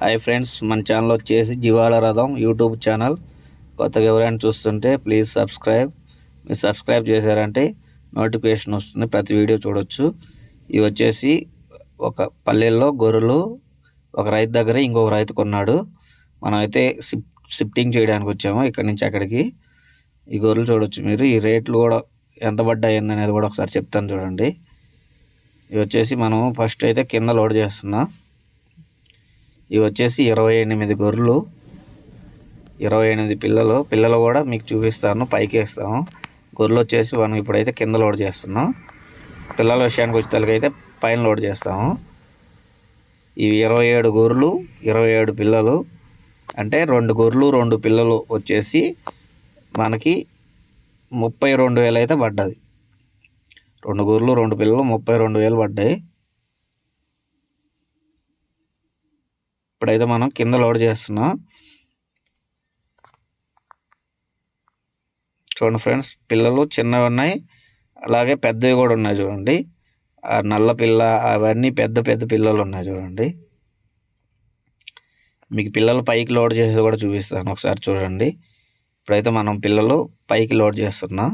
Hi friends మన channel వచ్చేసి జీవాల రథం యూట్యూబ్ ఛానల్ కొత్తగా ఎవరైనా చూస్తుంటే ప్లీజ్ సబ్స్క్రైబ్ మీరు సబ్స్క్రైబ్ చేశారంటే నోటిఫికేషన్ వస్తుంది ప్రతి వీడియో చూడొచ్చు. ఇవి వచ్చేసి ఒక పల్లెల్లో గొర్రెలు ఒక రైతు దగ్గర ఇంకొక రైతు కొన్నాడు. మనమైతే షిఫ్ షిఫ్టింగ్ చేయడానికి వచ్చాము ఇక్కడి నుంచి అక్కడికి. ఈ గొర్రెలు చూడొచ్చు మీరు ఈ రేట్లు కూడా ఎంత పడ్డాయింది అనేది కూడా ఒకసారి చెప్తాను చూడండి. ఇవి వచ్చేసి మనం ఫస్ట్ అయితే కింద లోడ్ చేస్తున్నాం. ఇవి వచ్చేసి ఇరవై ఎనిమిది గొర్రెలు ఇరవై ఎనిమిది పిల్లలు. పిల్లలు కూడా మీకు చూపిస్తాను పైకి వేస్తాము గొర్రెలు వచ్చేసి మనం ఇప్పుడైతే కింద లోడ్ చేస్తున్నాం. పిల్లల విషయానికి వచ్చేసరికి పైన లోడ్ చేస్తాము. ఇవి ఇరవై ఏడు గొర్రెలు ఇరవై ఏడు పిల్లలు. అంటే రెండు గొర్రెలు రెండు పిల్లలు వచ్చేసి మనకి ముప్పై రెండు వేలు అయితే పడ్డది. రెండు గొర్రెలు రెండు పిల్లలు ముప్పై రెండు వేలు పడ్డాయి. ఇప్పుడైతే మనం కింద లోడ్ చేస్తున్నాం. చూడండి ఫ్రెండ్స్ పిల్లలు చిన్నవి ఉన్నాయి. అలాగే పెద్దవి కూడా ఉన్నాయి చూడండి. ఆ నల్ల పిల్ల అవన్నీ పెద్ద పెద్ద పిల్లలు ఉన్నాయి చూడండి. మీకు పిల్లలు పైకి లోడ్ చేసి కూడా చూపిస్తాను ఒకసారి చూడండి. ఇప్పుడైతే మనం పిల్లలు పైకి లోడ్ చేస్తున్నాం.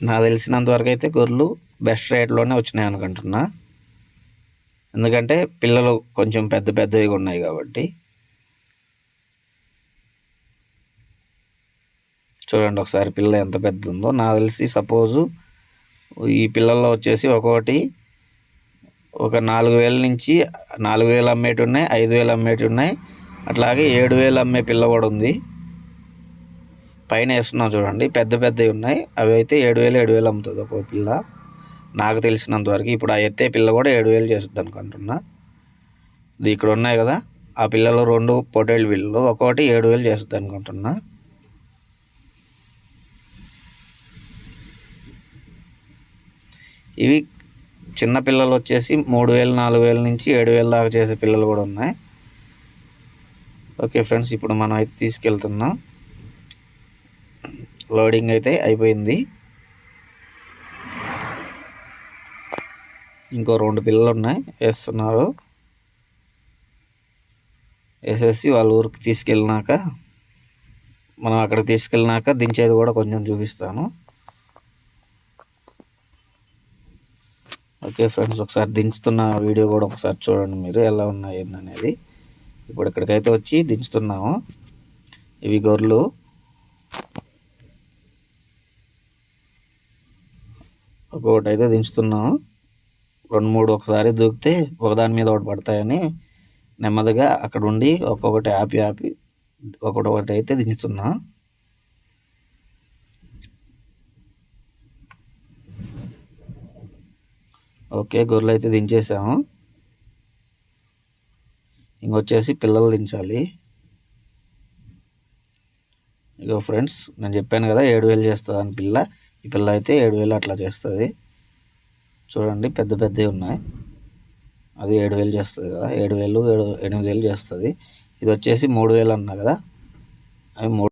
నాకు తెలిసినంత వరకు అయితే గొర్రెలు బెస్ట్ రేట్లోనే వచ్చినాయి అనుకుంటున్నా. ఎందుకంటే పిల్లలు కొంచెం పెద్ద పెద్దవి ఉన్నాయి కాబట్టి. చూడండి ఒకసారి పిల్ల ఎంత పెద్ద ఉందో నాకు తెలిసి సపోజు ఈ పిల్లల్లో వచ్చేసి ఒక్కొక్కటి ఒక నాలుగు వేల నుంచి నాలుగు వేలు అమ్మేటి ఉన్నాయి ఐదు వేలు అమ్మేటి ఉన్నాయి. అట్లాగే ఏడు వేలు అమ్మే పిల్ల కూడా ఉంది. పైన వేస్తున్నాం చూడండి పెద్ద పెద్దవి ఉన్నాయి. అవి అయితే ఏడు వేలు ఏడు వేలు అమ్ముతుంది ఒక్కొక్క పిల్ల. నాకు తెలిసినంత వరకు ఇప్పుడు ఆ ఎత్తే పిల్ల కూడా ఏడు వేలు చేస్తుంది అనుకుంటున్నా. ఇది ఇక్కడ ఉన్నాయి కదా ఆ పిల్లలు రెండు పొటేళ్ళు పిల్లలు ఒక్కొక్కటి ఏడు వేలు చేస్తుంది అనుకుంటున్నా. ఇవి చిన్న పిల్లలు వచ్చేసి మూడు వేలు నాలుగు వేల నుంచి ఏడు వేల దాకా చేసే పిల్లలు కూడా ఉన్నాయి. ఓకే ఫ్రెండ్స్ ఇప్పుడు మనం అయితే తీసుకెళ్తున్నాం. లోడింగ్ అయితే అయిపోయింది. ఇంకో రెండు పిల్లలు ఉన్నాయి వేస్తున్నారు. వేసేసి వాళ్ళ ఊరికి తీసుకెళ్ళినాక మనం అక్కడికి తీసుకెళ్ళినాక దించేది కూడా కొంచెం చూపిస్తాను. ఓకే ఫ్రెండ్స్ ఒకసారి దించుతున్న వీడియో కూడా ఒకసారి చూడండి మీరు ఎలా ఉన్నాయి అనేది ఇప్పుడు ఇక్కడికైతే వచ్చి దించుతున్నాము. ఇవి గొర్రెలు. ఒక్కొక్కటి అయితే దించుతున్నాము. రెండు మూడు ఒకసారి దూకితే ఒకదాని మీద ఒకటి పడతాయని నెమ్మదిగా అక్కడ ఉండి ఒక్కొక్కటి ఆపి ఆపి ఒకటి అయితే దించుతున్నా. ఓకే గొర్రెలు అయితే దించేసాము. ఇంకొచ్చేసి పిల్లలు దించాలి. ఇగో ఫ్రెండ్స్ నేను చెప్పాను కదా ఏడు వేలు చేస్తుంది అని పిల్ల. ఈ పిల్ల అయితే ఏడు వేలు అట్లా చేస్తుంది. చూడండి పెద్ద పెద్దవి ఉన్నాయి. అది ఏడు వేలు చేస్తుంది కదా ఏడు వేలు ఏడు ఎనిమిది వేలు చేస్తుంది. ఇది వచ్చేసి మూడు వేలు అన్నా కదా? అవి మూడు